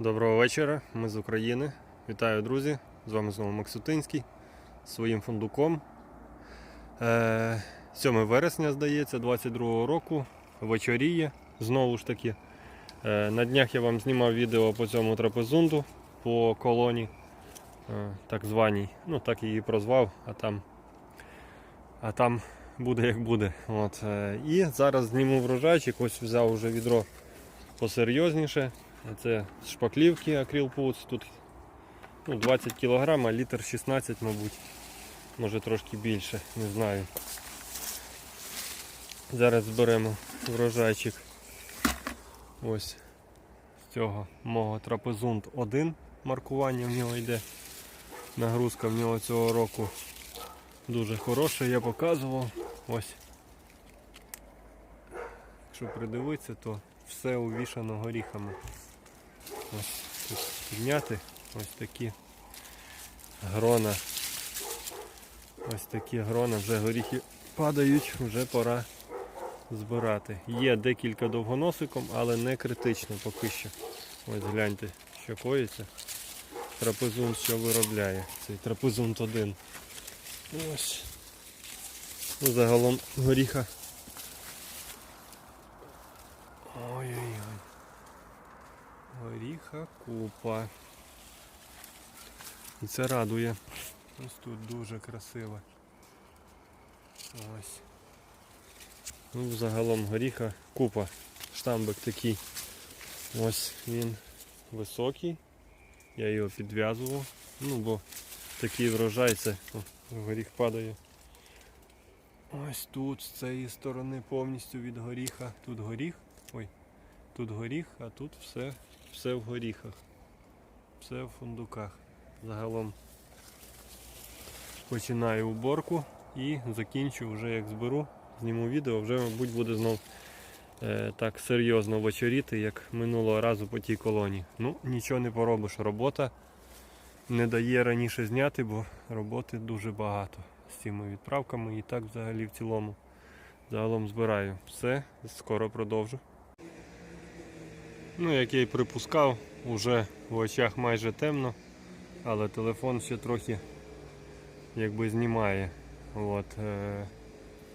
Доброго вечора, ми з України. Вітаю, друзі! З вами знову Максутинський з своїм фундуком. Е, 7 вересня, здається, 22 року. Вечоріє. Знову ж таки. Е, на днях я вам знімав відео по цьому трапезунду, по колоні, е, так званій. Ну, так її прозвав, а там, а там буде як буде. От, е, і зараз зніму врожайчик. Ось взяв уже відро посерйозніше. Це з шпаклівки Poots. Тут ну, 20 кг, літр 16, мабуть. Може трошки більше, не знаю. Зараз зберемо врожайчик. Ось з цього мого трапезунд 1 маркування в нього йде. Нагрузка в нього цього року дуже хороша, я показував. Ось. Якщо придивитися, то все увішано горіхами. Ось тут підняти ось такі грона. Ось такі грона, вже горіхи падають, вже пора збирати. Є декілька довгоносиком, але не критично поки що. Ось гляньте, що коїться. Трапезунт, що виробляє. Цей трапезунт 1. Ось. Ну, загалом горіха. Ой-ой-ой. Горіха купа. І це радує. Ось тут дуже красиво. Ось. Ну, загалом горіха купа. Штамбик такий. Ось він високий. Я його підв'язував. Ну, бо такий врожай це. О, горіх падає. Ось тут з цієї сторони повністю від горіха. Тут горіх. Ой, Тут горіх, а тут все, все в горіхах. Все в фундуках. Загалом починаю уборку і закінчу вже як зберу. Зніму відео, вже, мабуть, буде знов е, так серйозно вечоріти, як минулого разу по тій колонії. Ну, нічого не поробиш. Робота не дає раніше зняти, бо роботи дуже багато з цими відправками і так взагалі в цілому. Загалом збираю. Все, скоро продовжу. Ну, як я й припускав, уже в очах майже темно, але телефон ще трохи якби знімає. От, е,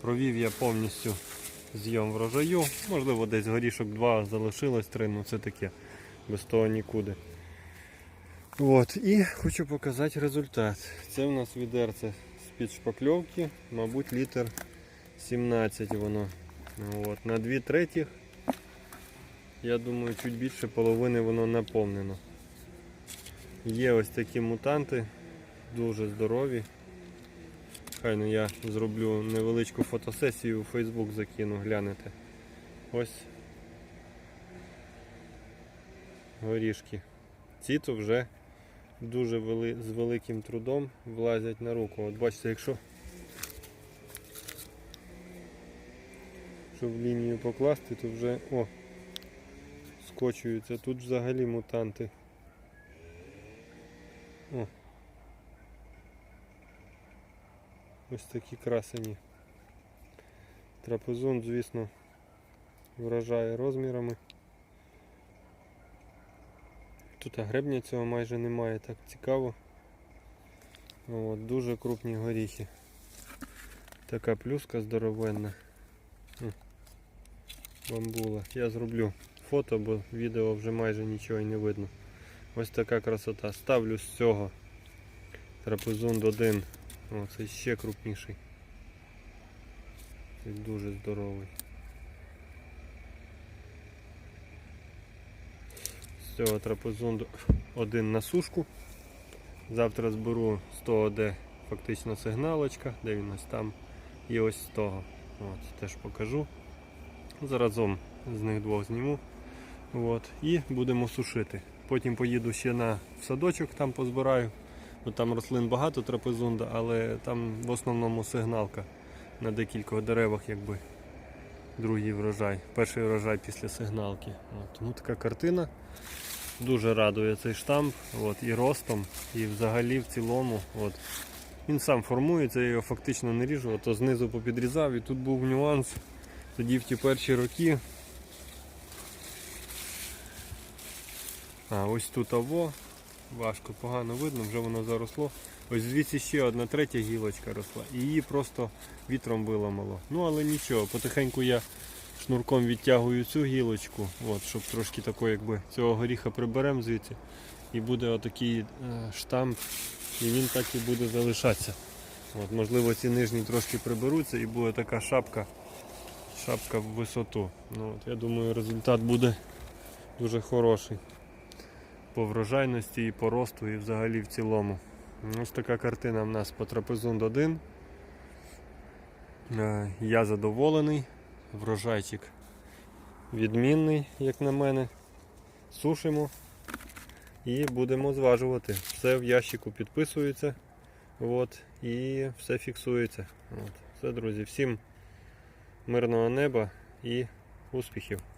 провів я повністю зйом врожаю. Можливо, десь горішок 2 залишилось 3, ну це таке, без того нікуди. От, і хочу показати результат. Це в нас відерце з-під шпакльовки, мабуть, літр 17 воно. От, на 2 третіх я думаю, чуть більше половини воно наповнено. Є ось такі мутанти, дуже здорові. Хай ну я зроблю невеличку фотосесію у Facebook закину, глянете. Ось горішки. Ці то вже дуже вели... з великим трудом влазять на руку. От бачите, якщо щоб лінію покласти, то вже... О! Скочуються. Тут взагалі мутанти. О. Ось такі красені. Трапезон, звісно, вражає розмірами. Тут гребня цього майже немає, так цікаво. От, Дуже крупні горіхи. Така плюска здоровенна. Бамбула. Я зроблю фото, бо відео вже майже нічого і не видно. Ось така красота. Ставлю з цього трапезунд 1. О, це ще крупніший. Це дуже здоровий. З цього трапезунду 1 на сушку. Завтра зберу з того, де фактично сигналочка, де він ось там. І ось з того. От, Теж покажу. Заразом з них двох зніму. От, і будемо сушити. Потім поїду ще на садочок, там позбираю. Бо там рослин багато трапезунда, але там в основному сигналка на декількох деревах, якби другий врожай. Перший врожай після сигналки. От, Тому така картина. Дуже радує цей штамп. От, і ростом, і взагалі в цілому. От. Він сам формується, я його фактично не ріжу, то знизу попідрізав і тут був нюанс. Тоді в ті перші роки А ось тут ово. Важко, погано видно, вже воно заросло. Ось звідси ще одна третя гілочка росла. І її просто вітром виламало. Ну але нічого, потихеньку я шнурком відтягую цю гілочку, от, щоб трошки такого, якби цього горіха приберемо звідси. І буде отакий е, штамп, і він так і буде залишатися. От, можливо, ці нижні трошки приберуться і буде така шапка, шапка в висоту. Ну, от, я думаю, результат буде дуже хороший по врожайності і по росту, і взагалі в цілому. Ось така картина в нас по трапезунд 1. Е, Я задоволений. Врожайчик відмінний, як на мене. Сушимо і будемо зважувати. Все в ящику підписується. От, і все фіксується. От. Все, друзі, всім мирного неба і успіхів!